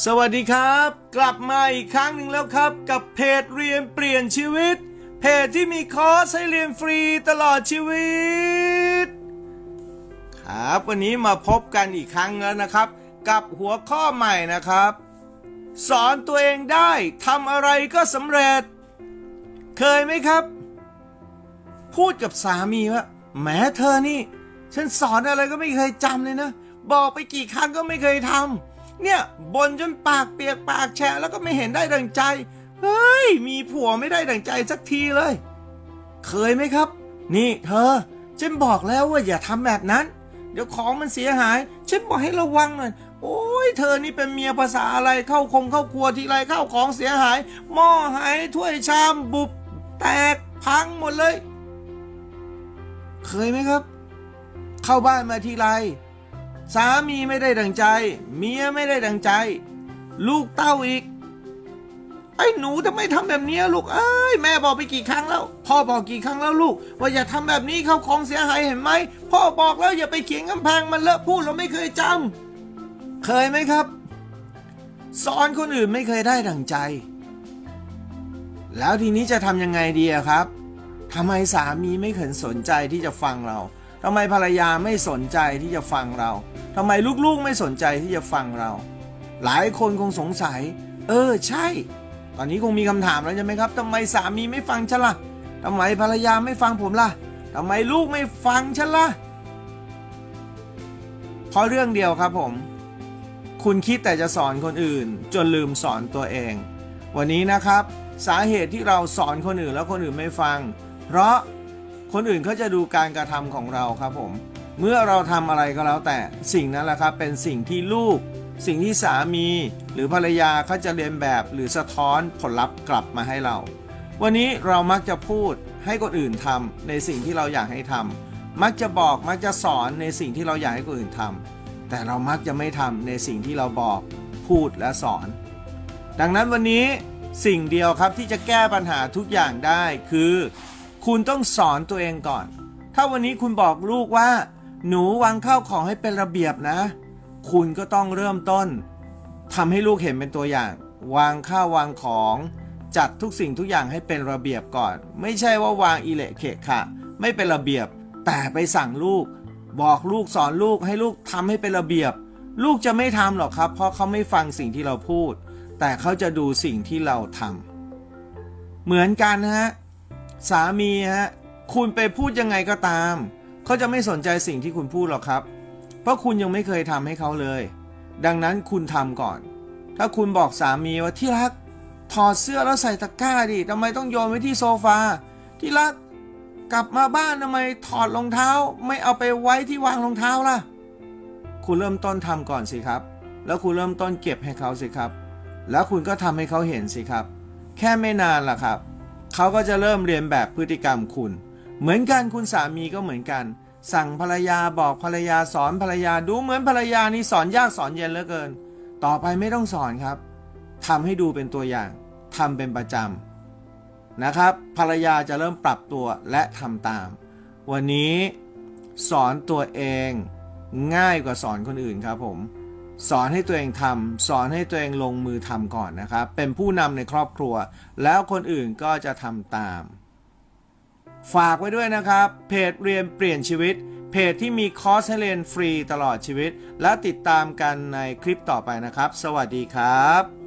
สวัสดีครับ กลับมาอีกครั้งหนึ่งแล้วครับกับเพจเรียนเปลี่ยนชีวิต เพจที่มีคอร์สให้เรียนฟรีตลอดชีวิต ครับ วันนี้มาพบกันอีกครั้งแล้วนะครับ กับหัวข้อใหม่นะครับ สอนตัวเองได้ทำอะไรก็สำเร็จ เคยไหมครับ พูดกับสามีว่าแหมเธอนี่ ฉันสอนอะไรก็ไม่เคยจำเลยนะ บอกไปกี่ครั้งก็ไม่เคยทำ เนี่ยบนจนปากเปียกปากแฉะแล้วก็ไม่เห็นได้ดังใจ เฮ้ย มีผัวไม่ได้ดังใจสักทีเลย เคยไหมครับ นี่เธอฉันบอกแล้วว่าอย่าทำแบบนั้น เดี๋ยวของมันเสียหาย ฉันบอกให้ระวังหน่อย โอ้ยเธอนี่เป็นเมียภาษาอะไรเข้าคงเข้าครัวทีไรเข้าของเสียหาย หม้อหายถ้วยชามบุบ แตกพังหมดเลย เคยไหมครับ เข้าบ้านมาทีไร สามีไม่ได้ดังใจ เมียไม่ได้ดังใจ ลูกเต้าอีก ไอ้หนูทำไมทำแบบนี้ลูกเอ้ยแม่บอกไปกี่ครั้งแล้ว พ่อบอกกี่ครั้งแล้วลูก ว่าอย่าทำแบบนี้เข้าของเสียหายเห็นไหมพ่อบอกแล้วอย่าไปเขียนกำแพงมันเลอะพูดเราไม่เคยจำเคยไหมครับสอนคนอื่นไม่เคยได้ดังใจ แล้วทีนี้จะทำยังไงดีครับทำไมสามีไม่เคยสนใจที่จะฟังเรา ทำไมภรรยาไม่สนใจที่จะฟังเราทำไมลูกๆไม่สนใจที่จะฟังเรา หลายคนคงสงสัย เออใช่ ตอนนี้คงมีคำถามแล้วใช่ไหมครับทำไมสามีไม่ฟังฉันล่ะทำไมภรรยาไม่ฟังผมล่ะทำไมลูกไม่ฟังฉันล่ะเพราะเรื่องเดียวครับผม คุณคิดแต่จะสอนคนอื่น จนลืมสอนตัวเอง วันนี้นะครับ สาเหตุที่เราสอนคนอื่นแล้วคนอื่นไม่ฟัง เพราะ คนอื่นเขาจะดูการกระทำของเราครับผม เมื่อเราทำอะไรก็แล้วแต่สิ่งนั้นแหละครับเป็นสิ่งที่ลูก สิ่งที่สามี หรือภรรยาเขาจะเรียนแบบหรือสะท้อนผลลัพธ์กลับมาให้เรา วันนี้เรามักจะพูดให้คนอื่นทำในสิ่งที่เราอยากให้ทำมักจะบอกมักจะสอนในสิ่งที่เราอยากให้คนอื่นทำแต่เรามักจะไม่ทำในสิ่งที่เราบอกพูดและสอน ดังนั้นวันนี้สิ่งเดียวครับที่จะแก้ปัญหาทุกอย่างได้คือ คุณต้องสอนตัวเองก่อน ถ้าวันนี้คุณบอกลูกว่า หนูวางข้าวของให้เป็นระเบียบนะ คุณก็ต้องเริ่มต้นทำให้ลูกเห็นเป็นตัวอย่าง วางข้าววางของจัดทุกสิ่งทุกอย่างให้เป็นระเบียบก่อน ไม่ใช่ว่าวางอิเละเขะขะไม่เป็นระเบียบ แต่ไปสั่งลูก บอกลูกสอนลูกให้ลูกทำให้เป็นระเบียบ ลูกจะไม่ทำหรอกครับ เพราะเขาไม่ฟังสิ่งที่เราพูด แต่เขาจะดูสิ่งที่เราทำเหมือนกันนะฮะ สามีฮะคุณไปพูดยังไงก็ตาม เขาจะไม่สนใจสิ่งที่คุณพูดหรอกครับ เพราะคุณยังไม่เคยทำให้เขาเลย ดังนั้นคุณทำก่อน ถ้าคุณบอกสามีว่าที่รัก ถอดเสื้อแล้วใส่ตะกร้าดิทำไมต้องโยนไว้ที่โซฟา ที่รัก กลับมาบ้านทำไมถอดรองเท้า ไม่เอาไปไว้ที่วางรองเท้าล่ะ คุณเริ่มต้นทำก่อนสิครับ แล้วคุณเริ่มต้นเก็บให้เขาสิครับ แล้วคุณก็ทำให้เขาเห็นสิครับ แค่ไม่นานล่ะครับ เขาก็จะเริ่มเรียนแบบพฤติกรรมคุณ เหมือนกันคุณสามีก็เหมือนกัน สั่งภรรยาบอกภรรยาสอนภรรยาดูเหมือนภรรยานี่สอนยากสอนเย็นเหลือเกิน ต่อไปไม่ต้องสอนครับทำให้ดูเป็นตัวอย่างทำเป็นประจำนะครับ ภรรยาจะเริ่มปรับตัวและทำตาม วันนี้สอนตัวเองง่ายกว่าสอนคนอื่นครับผม สอนให้ตัวเองทำสอนให้ตัวเองลงมือทำก่อนนะครับ เป็นผู้นำในครอบครัว แล้วคนอื่นก็จะทำตาม ฝากไว้ด้วยนะครับ เพจเรียนเปลี่ยนชีวิต เพจที่มีคอร์สให้เรียนฟรีตลอดชีวิต และติดตามกันในคลิปต่อไปนะครับ สวัสดีครับ